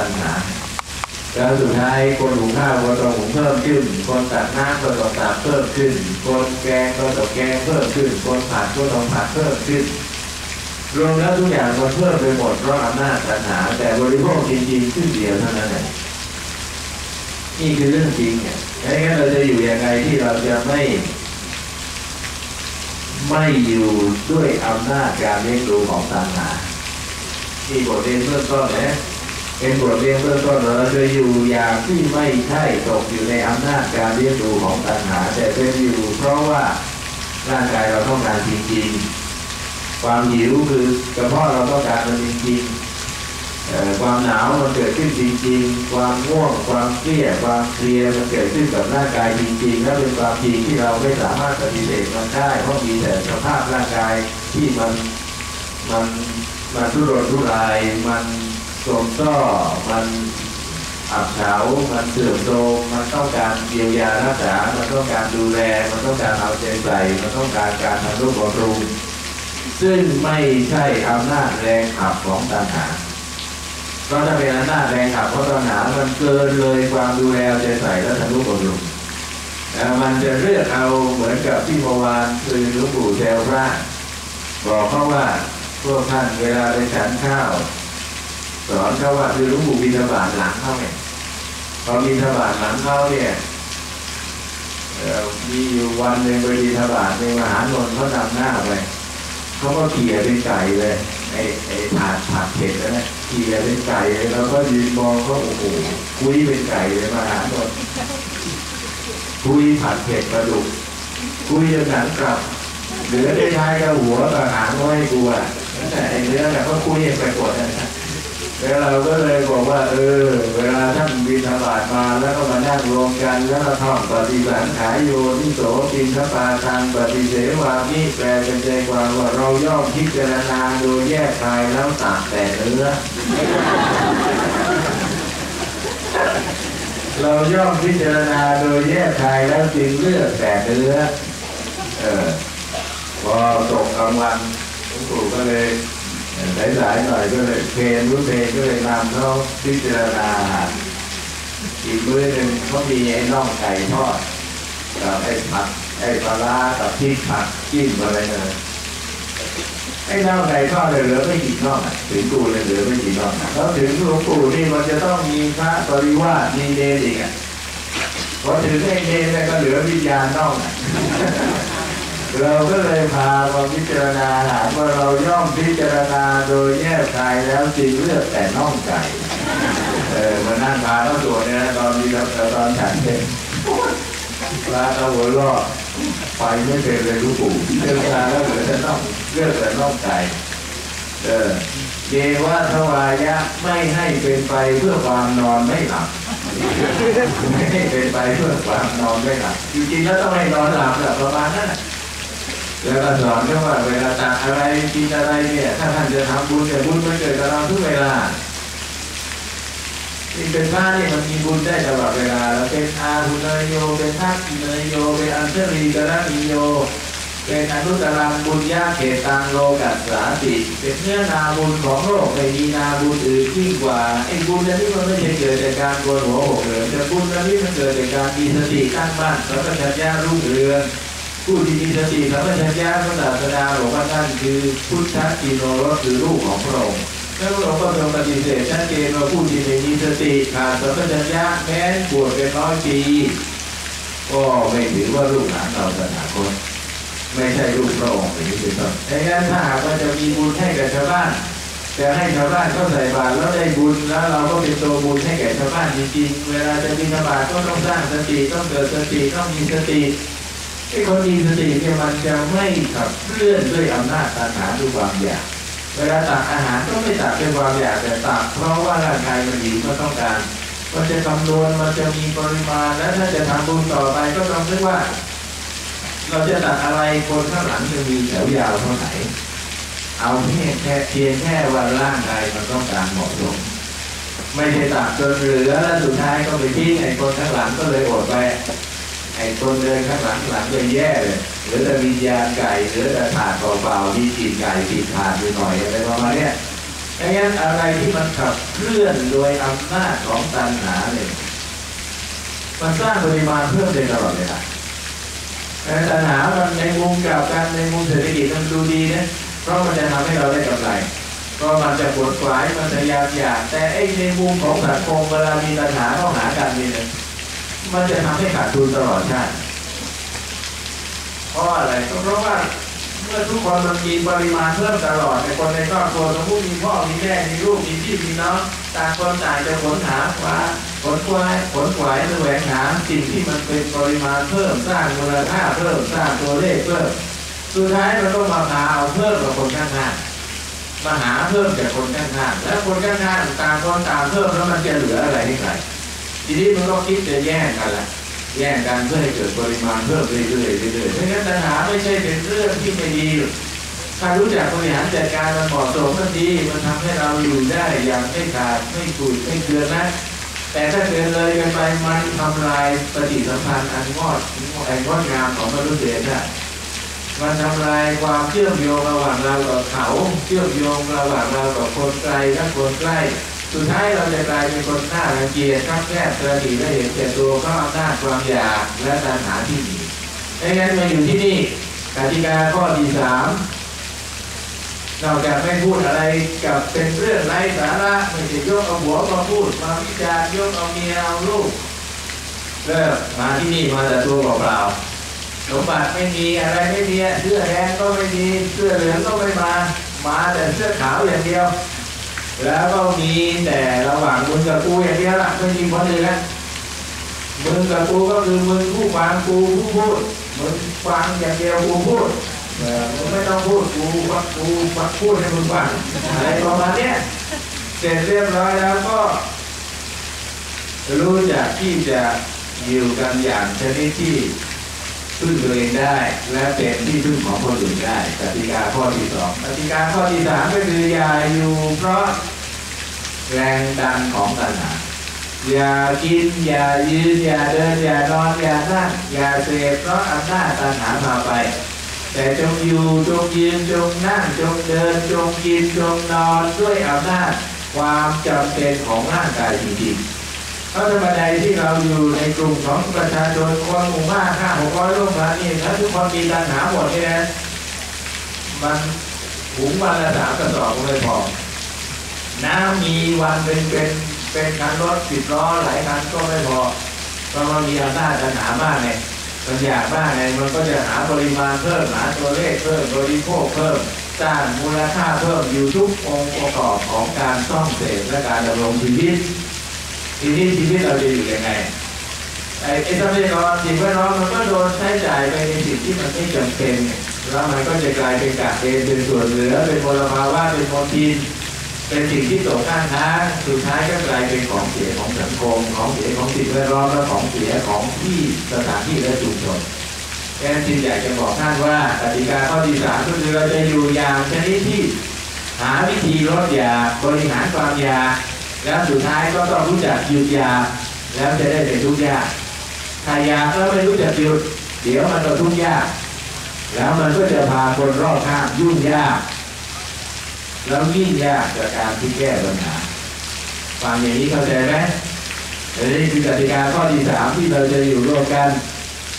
ตัณหาแล้วสุดท้ายคนหุงข้าวก็ต้องหุงเพิ่มขึ้น คนตักน้ำก็ต้องตักเพิ่มขึ้น คนแกงก็ต้องแกงเพิ่มขึ้น คนผัดก็ต้องผัดเพิ่มขึ้น รวมแล้วทุกอย่างมันเพิ่มไปหมดเพราะอำนาจตัณหา แต่บริโภคจริงๆขึ้นเดียวเท่านั้นเองนี่คือเรื่องจริงเนี่ยงั้นเราจะอยู่ยังไงที่เราจะไม่ไม่อยู่ด้วยอำนาจการเลี้ยงดูของตัณหาที่บทเรียนเบื้องต้นนะ เป็นบทเรียนเบื้องต้นเราจะอยู่อย่างที่ไม่ใช่ตกอยู่ในอำนาจการเลี้ยงดูของตัณหา แต่เป็นอยู่ เพราะว่าร่างกายเราต้องการจริงๆ ความหิวคือกระเพาะเราต้องการมันจริงๆความหนาวมันเกิดขึ้นจริงๆ ความง่วง ความเครียดความเพลียมันเกิดขึ้นกับร่างกายจริงๆและเป็นความจริงที่เราไม่สามารถปฏิเสธมันได้เพราะมีแต่สภาพร่างกายที่มันมันมันทุรนทุรายมัน โทรมซ้อมันอับเฉามันเสื่อมโทรมมันต้องการเยียวยารักษา มันต้องการดูแล มันต้องการเอาใจใส่ มันต้องการการทำรูปบำรุง ซึ่งไม่ใช่อำนาจแรงขับของตัณหาเพราะถ้าเป็นอำนาจแรงขับของตัณหา มันเกินเลยความดูแลเอาใจใส่และทำรูปบำรุงมันจะเลือกเอาเหมือนกับที่เมื่อวานคือหลวงปู่แซวพระบอกเขาว่าพวกท่านเวลาไปฉันข้าว สอนเขาว่าคือหลวงปู่บิณฑบาตหลังเข้าเนี่ยพอบิณฑบาตหลังเข้าเนี่ยมีอยู่วันหนึ่งไปบิณฑบาตในมหานนท์เขานำหน้าไปเขาก็เขี่ยเป็นไก่เลยไอ้ไอ้ถาดผัดเผ็ดนะเขี่ยเป็นไก่เลยแล้วก็ยืนมองเขาโอ้โหคุยเป็นไก่เลยมหานนท์คุยผัดเผ็ดปลาดุกคุยจนหนังกลับเหลือได้ท้ายกับหัวกับหางก็ให้กูอะแต่ไอ้เนื้อเนี่ยเขาคุยไปหมดนะ แล้วเราก็เลยบอกว่า เออ เวลาท่านบินธบาตมาแล้วก็มานั่งรวมกันแล้วก็ท่องปฏิสังขายโยนิโสปินทปาทางปฏิเสวามิแปลเป็นใจความว่าเราย่อมพิจารณาโดยแยกกายแล้วต่างแต่เนื้อเราย่อมพิจารณาโดยแยกกายแล้วจึงเลือกแต่เนื้อเออพอตกกลางวันหลวงปู่ก็เลย สายๆหน่อยก็เลยเพลนรู้เพลนก็เลยนำเขาพิจารณาอาหารอีกมื้อหนึ่งเขามีไอ้น่องไก่ทอดกับไอ้ผักไอ้ปลาร้ากับพริกผักจิ้มอะไรเลยไอ้น่องไก่ทอดเลยเหลือไม่กี่น่องอะถึงกูเลยเหลือไม่กี่น่องแล้วถึงหลวงปู่นี่มันจะต้องมีพระปริวาสมีเดนอีกอะพอถึงไอ้เนรเนี่ยก็เหลือวิญญาณน่องอะ เราก็เลยพามาพิจารณาหาว่าเราย่อมพิจารณาโดยแยกกายแล้วจึงเลือกแต่น่องไก่เออมานั่งพาเขาตรวจเนี่ยตอนนี้เราตอนฉันเป็นปลาตะหัวรอดไปไม่เป็นเลยลูกปู่เลือกตาแล้วเหลือแต่น่องเลือกแต่น่องไก่เออเยวะทวายะไม่ให้เป็นไปเพื่อความนอนไม่หลับไม่ให้เป็นไปเพื่อความนอนไม่หลับจริงๆแล้วต้องให้นอนหลับแบบประมาณนั้นน่ะ แล้วก็สอนเขาว่าเวลาตักอะไรกินอะไรเนี่ย ถ้าท่านจะทำบุญเนี่ยบุญมันเกิดกับเราทุกเวลาที่เป็นพระเนี่ยมันมีบุญได้ตลอดเวลาแล้วเป็นอาหุนยโย เป็นทักขินยโย เป็นอัญเชลีกรณิโย เป็นอนุตรังบุญญาเขตังโลกัสสาติ เป็นเนื้อนาบุญของโลกไม่มีนาบุญอื่นยิ่งกว่าไอ้บุญอันนี้มันไม่ใช่เกิดจากการโกนหัวหกเหลือแต่บุญอันนี้มันเกิดจากการมีสติตั้งมั่นสัมปชัญญะรุ่งเรือง ผู้ที่มีสติสัมปชัญญะพระศาสดาบอกว่าท่านคือพุทธกิโนรสคือลูกของพระองค์แล้วพระองค์ก็ทรงปฏิเสธชัดเจนว่าผู้ที่ไม่มีสติขาดสัมปชัญญะแม้บวชเป็นร้อยปีก็ไม่ถือว่าลูกหลานเราสนาคตไม่ใช่ลูกพระองค์อย่างนี้เป็นต้นดังนั้นถ้าหากว่าจะมีบุญให้แก่ชาวบ้านจะให้ชาวบ้านเขาใส่บาตรแล้วได้บุญแล้วเราก็เป็นตัวบุญให้แก่ชาวบ้านจริงๆเวลาจะมีบาตก็ต้องสร้างสติต้องเกิดสติต้องมีสติ ไอ้คนมีสติเนี่ยมันจะไม่ขับเคลื่อนด้วยอำนาจตัณหาด้วยความอยากเวลาตักอาหารก็ไม่ตักด้วยความอยากแต่ตักเพราะว่าร่างกายมันหิวมันต้องการมันจะคำนวณมันจะมีปริมาณและถ้าจะทำบุญต่อไปก็ต้องนึกว่า เราจะตัดอะไรคนข้างหลังจะมีแถวยาวเท่าไหร่เอาเพียงแค่เพียงแค่ว่าร่างกายมันต้องการเหมาะสมไม่ใช่ตัดจนเหลือแล้วสุดท้ายก็ไปทิ้งไอ้คนข้างหลังก็เลยอดไป ไอ้คนเดินข้างหลังหลังเลยแย่เลยเหลือแต่วิญญาณไก่เหลือแต่ถาดเปล่าๆมีกลิ่นไก่กลิ่นถาดอยู่หน่อยอะไรประมาณเนี้ยดังนั้นอะไรที่มันขับเคลื่อนโดยอำนาจของตัณหาเนี่ยมันสร้างปริมาณเพิ่มได้ตลอดเวลาแต่ตัณหามันในมุมกลับกันในมุมเศรษฐกิจมันดูดีนะเพราะมันจะทำให้เราได้กำไรเพราะมันจะปวดขวายมันจะยากอยากแต่ไอ้ในมุมของสังคมเวลามีตัณหาเข้าหากันนี่เนี่ย มันจะทำให้ขาดทุนตลอดชาติเพราะอะไรก็เพราะว่าเมื่อทุกคนมันมีปริมาณเพิ่มตลอดในคนในครอบครัวสมมติมีพ่อมีแม่มีลูกมีพี่มีน้องต่างคนต่างจะขนหาว่าขนควายขนขวายแสวงหาสิ่งที่มันเป็นปริมาณเพิ่มสร้างมูลค่าเพิ่มสร้างตัวเลขเพิ่มสุดท้ายมันต้องมาพาเอาเพิ่มกับคนข้างหน้ามาหาเพิ่มจากคนข้างหน้าแล้วคนข้างหน้าต่างคนต่างเพิ่มแล้วมันจะเหลืออะไรให้ใคร ทีนี้มันก็คิดจะแย่งกันละแย่งกันเพื่อให้เกิดปริมาณเพิ่มเรื่อยๆเรื่อยๆเพราะงั้นปัญหาไม่ใช่เป็นเรื่องที่ไม่ดีถ้ารู้จักบริหารจัดการมันเหมาะสมมันดีมันทำให้เราอยู่ได้อย่างไม่ขาดไม่ขุดไม่เกินนะ แต่ถ้าเกินเลยกันไปมันทำลายปฏิสัมพันธ์อันงอดอันงดงามของมนุษย์เดชะมันทำลายความเชื่อมโยงระหว่างเรากับเขา เชื่อมโยงระหว่างเรากับคนไกลและคนใกล้ สุดท้ายเราจะกลายเป็นคนหน้ารังเกียจข้ามแคบกระดีและเห็นแก่ตัวก็อำนาจความอยากและตัณหาที่มีดังนั้นมาอยู่ที่นี่กติกาข้อที่สามนอกจากไม่พูดอะไรกับเป็นเรื่องไร้สาระไม่ใช่ยกเอาหัวมาพูดมาวิจารณ์ยกเอาเมียเอาลูกเลิกมาที่นี่มาแต่ตัวเปล่าๆสมบัติไม่มีอะไรไม่มีเสื้อแดงก็ไม่มีเสื้อเหลืองก็ไม่มา มาแต่เสื้อขาวอย่างเดียว แล้วก็มีแต่ระหว่างมึงกับกูอย่างเดียวละไม่มีคนอื่นละมึงกับกูก็คือมึงผู้ฟังกูผู้พูดมึงฟังอย่างเดียวกูพูดมึงไม่ต้องพูดกูว่ากูฟังพูดให้มึงฟังอะไรประมาณเนี้ยเสร็จเรียบร้อยแล้วก็ รู้จักที่จะอยู่กันอย่างชนิดที่ พึ่งตัวเองได้ และเป็นที่พึ่งของคนอื่นได้กติกาข้อที่สองกติกาข้อที่สามก็คืออย่าอยู่เพราะแรงดันของตัณหาอย่ากิน อย่ายืน อย่าเดิน อย่านอน อย่านั่งอย่าเสพเพราะอำนาจตัณหาพาไป แต่จงอยู่จงยืนจงนั่งจงเดินจงกินจงนอนด้วยอำนาจความจำเป็นของร่างกายจริงๆ พราะธรรมดาที่เราอยู่ในกลุ่มของประชาชนคนหมู่มากห้าหกร้อยโลกพันนี่ถ้าทุกคนมีตัณหาหมดนี่นะมันหุงวันละสามกระสอบก็ไม่พอน้ำมีวันเป็นเป็นเป็นคันรถสิบล้อหลายคันก็ไม่พอเพราะมันมีอำนาจตัณหามากไงมันอยากมากไงมันก็จะหาปริมาณเพิ่มหาตัวเลขเพิ่มบริโภคเพิ่มสร้างมูลค่าเพิ่มอยู่ทุกองค์ประกอบของการซ่อมเสพและการดำรงชีวิต ทีนี้ชีวิตเราจะอยู่ยังไงไอ้ไอ้ทรัพยากรสิ่งแวดล้อมมันก็โดนใช้จ่ายไปในสิ่งที่มันไม่จำเป็นเนี่ยแล้วมันก็จะกลายเป็นกากเกณเป็นส่วนเหลือเป็นมลภาวะเป็นมลทินเป็นสิ่งที่ตกข้างทางสุดท้ายก็กลายเป็นของเสียของสังคมของเสียของสิ่งแวดล้อมและของเสียของที่สถานที่และชุมชนแอนจินอยากจะบอกท่านว่ากติกาข้อที่สามก็คือเราจะอยู่อย่างชนิดที่หาวิธีลดยาบริหารความยา แล้วสุดท้ายก็ต้องรู้จักหยุดยา แล้วจะได้เป็นทุกยากถ้ายาแล้วไม่รู้จักหยุดเดี๋ยวมันก็ทุกยาก แล้วมันก็จะพาคนรอบข้างยุ่งยาก แล้วยิ่งยากกับการที่แก้ปัญหาฟังอย่างนี้เข้าใจไหมอันนี้คือกติกาข้อที่สามที่เราจะอยู่ร่วมกัน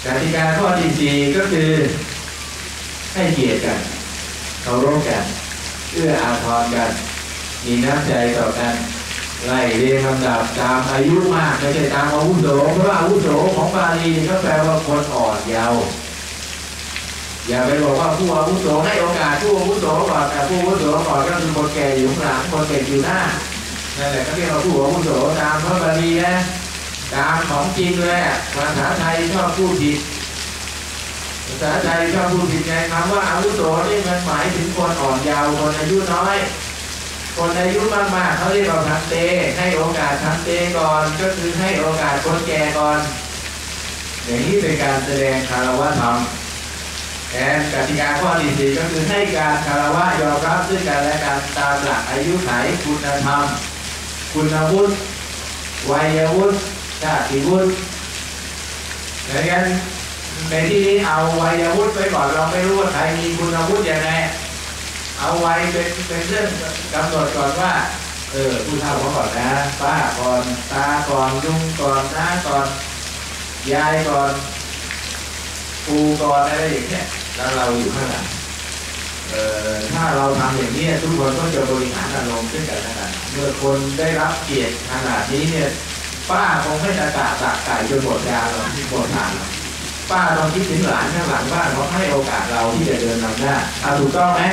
กติกาข้อที่สี่ก็คือ ให้เกียรติกันเคารพกันเอื้ออาทรกัน มีน้ำใจต่อกัน ไล่เรียงลำดับตามอายุมากไม่ใช่ตามอาวุโสเพราะว่าอาวุโสของบาลีก็แปลว่าคนอ่อนเยาว์อย่าไปบอกว่าผู้อาวุโสให้โอกาสผู้อาวุโสก่อนแต่ผู้อาวุโสก่อนก็คือคนแก่อยู่หลังคนเด็กอยู่หน้านั่นแหละก็เรียกว่าผู้อาวุโสตามพระบาลีนะตามของจริงเลยภาษาไทยชอบพูดผิดภาษาไทยชอบพูดผิดไงคำว่าอาวุโสนี่มันหมายถึงคนอ่อนเยาว์คนอายุน้อย คนอายุมากๆเขาเรียกว่าทันเตให้โอกาสทันเตก่อน ก็คือให้โอกาสคนแก่ก่อน อย่างนี้เป็นการแสดงคารวะธรรมแทนกติกาข้อที่สี่ก็คือให้การคารวะยอมรับซึ่งกันและกันตามหลักอายุไขคุณธรรม คุณวุฒิวัยวุฒิชาติวุฒิดังนั้นในที่นี้เอาวัยวุฒิไปก่อนเราไม่รู้ว่าใครมีคุณวุฒิยังไง เอาไว้เป็นเป็นเรื่องกำหนดก่อนว่า เออผู้เฒ่าเขาก่อนนะป้าก่อนตาก่อนลุงก่อนน้าก่อนยายก่อนปูก่อนอะไรอย่างเงี้ยแล้วเราอยู่ข้างหลังเอ่อถ้าเราทำอย่างนี้ทุกคนก็จะบริหารอารมณ์ด้วยกันนะเมื่อคนได้รับเกียรติขนาดนี้เนี่ยป้าคงไม่ตะกะตากไก่จนหมดยาหรอกที่หมดทางหรอกป้าต้องคิดถึงหลานข้างหลังบ้านเขาให้โอกาสเราที่จะเดินนำหน้าเอาถูกต้องไหม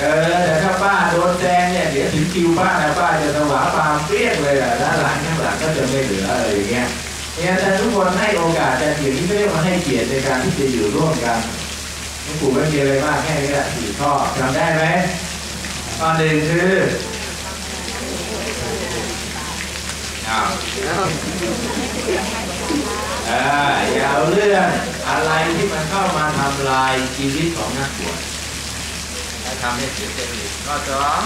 เออแต่ถ้าป้าโดนแซงเนี่ยเดี๋ยวถึงคิวป้านะป้าจะสวาปามเปรี้ยงเลยแหละแล้วหลานข้างหลังก็จะไม่เหลืออะไรอย่างเงี้ยเนี่ยแต่ทุกคนให้โอกาสแต่อย่างนี้ไม่ได้มาให้เกียรติในการที่จะอยู่ร่วมกันหลวงปู่ไม่มีอะไรมากแค่นี้แหละสี่ข้อจำได้ไหมข้อหนึ่งคืออ้าวเอออย่าเอาเรื่องอะไรที่มันเข้ามาทำลายชีวิตของนักบวชและ ทำให้เสียจริตข้อสอง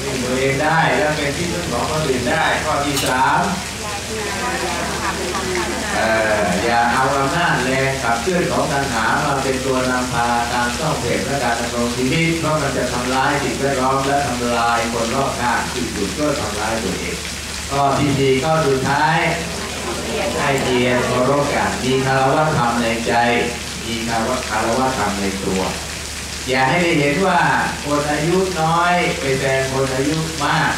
วิ่งตัวเองได้แล้วเป็นที่พึ่งของคนอื่นได้ ข้อที่สามเอออย่าเอาอำนาจแรงขับเคลื่อนของตัณหามาเป็นตัวนำพาการต้องเหตุและการดำรงชีวิตเพราะมันจะทำร้ายสิ่งแวดล้อมและทำลายคนรอบข้างที่สุดก็ทำร้ายตัวเองข้อที่สี่ข้อสุดท้ายให้เกียรติเคารพกันมีคารวะธรรมในใจ มีคารวะคารวะธรรมในตัว อย่าให้ได้เห็นว่าคนอายุน้อยไปแซงคนอายุมาก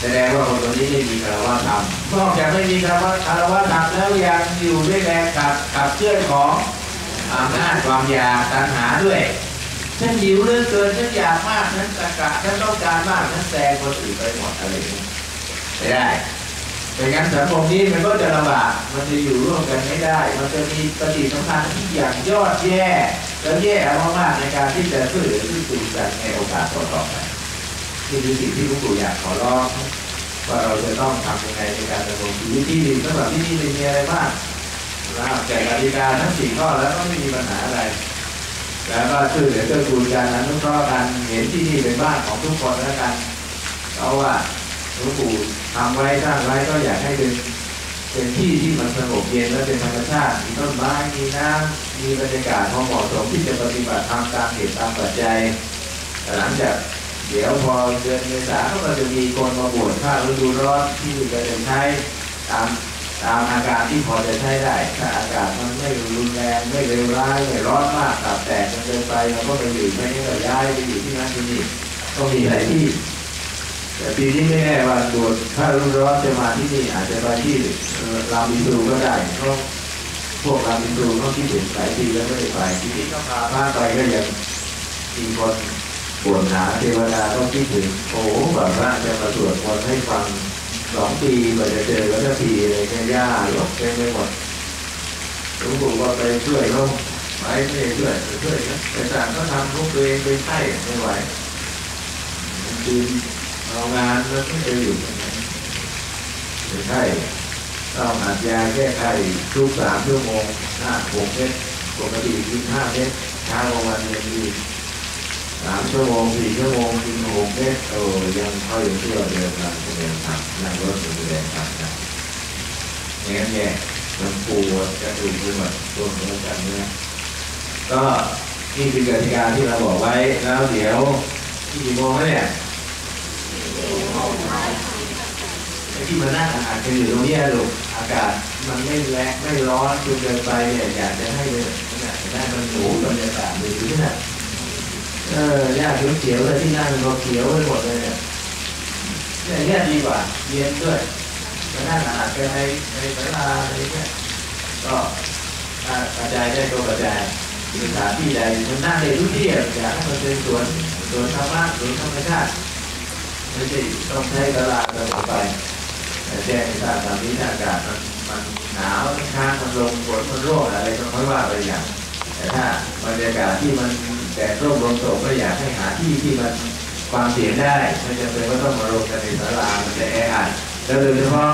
แสดงว่าคนคนนี้ไม่มีคารวะธรรมนอกจากไม่มีคารวะคารวะธรรมแล้วยังอยู่ด้วยแรงขับขับเคลื่อนของอำนาจความอยากตัณหาด้วยฉันหิวเหลือเกินฉันอยากมากฉันตะกะฉันต้องการมากฉันแซงคนอื่นไปหมดอะไรอย่างเงี้ยไม่ได้ ไม่งั้นสังคมนี้มันก็จะลำบากมันจะอยู่ร่วมกันไม่ได้ มันจะมีปฏิสัมพันธ์ที่อย่างยอดแย่แล้วแย่มากๆในการที่จะช่วยเหลือที่สู่กันในโอกาสต่อๆไปนี่คือสิ่งที่หลุงปู่อยากขอร้องว่าเราจะต้องทำยังไงในการดำรงชีวิตที่ดีสำหรับที่นี่มีอะไรบ้างนะครับแต่กติกาทั้งสี่ข้อแล้วก็ไม่มีปัญหาอะไร แล้วก็ช่วยเหลือเกื้อกูลกันอนุเคราะห์กันเห็นที่นี่เป็นบ้านของทุกคนแล้วกันเพราะว่า หลวงปู่ทำไว้สร้างไว้ก็อยากให้เป็นเป็นที่ที่มันสงบเย็นและเป็นธรรมชาติมีต้นไม้มีน้ำมีบรรยากาศพอเหมาะสมที่จะปฏิบัติธรรมตามเหตุตามปัจจัยหลังจากเดี๋ยวพอเดือนเมษาก็จะมีคนมาบวชถ้าฤดูร้อนที่จะใช้ตามตามอาการที่พอจะใช้ได้ ถ้าอากาศมันไม่รุนแรงไม่เลวร้ายไม่ร้อนมากตับแตกจนเกินไปเราก็ไปอยู่ไม่งั้ย้ายไปอยู่ที่นั่นที่นี่ก็มีหลายที่ แต่ปีนี้ไม่แน่ว่าตัวถ้ารุ่นร้อนจะมาที่นี่อาจจะไปที่เอ่อลามินตูก็ได้เพราะพวกลามินตูเขาคิดถึงหลายปีแล้วไม่ได้ไปที่นี้ก็พาพาไปก็ยังมีคนปวดหาเทวดาก็คิดถึงโอ้แบบว่าจะมาสวดมนต์ให้ฟังสองปีกว่าจะเจอกันสักทีอะไรแค่ย่าหลบเต็มไปหมดหลวงปู่ก็ไปช่วยเขาไปไม่ได้ช่วยช่วยนะแต่ต่างก็ทำพวกตัวเองเป็นไข้ไม่ไหวคืน เอางานแล้วไม่จะอยู่ไม่ใช่ต้องอัดยาแก้ไขทุกสามชั่วโมงห้าหกเม็ดปกติกินห้าเม็ดเช้ากลางวันยังดีสามชั่วโมงสี่ชั่วโมงกินหกเม็ดโอ้ยังค่อยเที่ยวเดินทางเดินทางนั่งรถเดินทางนะอย่างนั้นแย่มันปวดกระดูกไปหมดตัวเนื้อกันเนื้อก็นี่คือกติกาที่เราบอกไว้แล้วเดี๋ยวกี่โมงแล้วเนี่ย ไอ้ ที่มานั่งอาหารกันอยู่ตรงนี้ลูกอากาศมันไม่แรงไม่ร้อนจนเกินไปเนี่ยอยากจะให้เลยนะได้มันหนูบรรยากาศเลยที่น่ะเออหญ้าเขียวๆเลยที่นั่งก็เขียวไปหมดเลยเนี่ยเนี่ยเนี่ยดีกว่าเย็นด้วยมานั่งอาหารกันในในศาลาอะไรเงี้ยก็กระจายได้ก็กระจายสถานที่ใดมันนั่งในทุกที่อยากให้มันเป็นสวนสวนธรรมะสวนธรรมชาติไม่ใช่ต้องใช้ตลาดตลอดไป แต่แจ้งให้ทราบตามนี้อากาศมันมันหนาวมันค้างมันลงฝนมันร่วงอะไรก็ค่อยว่าไปอย่าง แต่ถ้าบรรยากาศที่มันแดดร่มลมตกก็อยากให้หาที่ที่มันความเสียงได้ไม่จำเป็นว่าต้องมาลงกันในศาลามันจะแออัดแล้วโดยเฉพาะ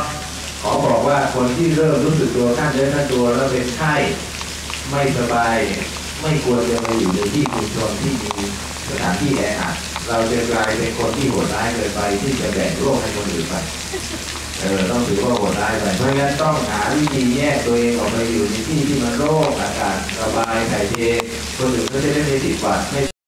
ขอบอกว่าคนที่เริ่มรู้สึกตัวขั้นเนื้อขั้นตัวแล้วเป็นไข้ไม่สบาย ไม่ควรจะมาอยู่ในที่ชุมชนที่มีสถานที่แออัดเราจะกลายเป็นคนที่โหดร้ายเกินไปที่จะแบ่งโรคให้คนอื่นไป เออต้องถือว่าโหดร้ายไปเพราะงั้นต้องหาวิธีแยกตัวเองออกไปอยู่ในที่ที่มันโล่งอากาศสบายถ่ายเทคนอื่นก็จะได้ไม่ติดบัตรไม่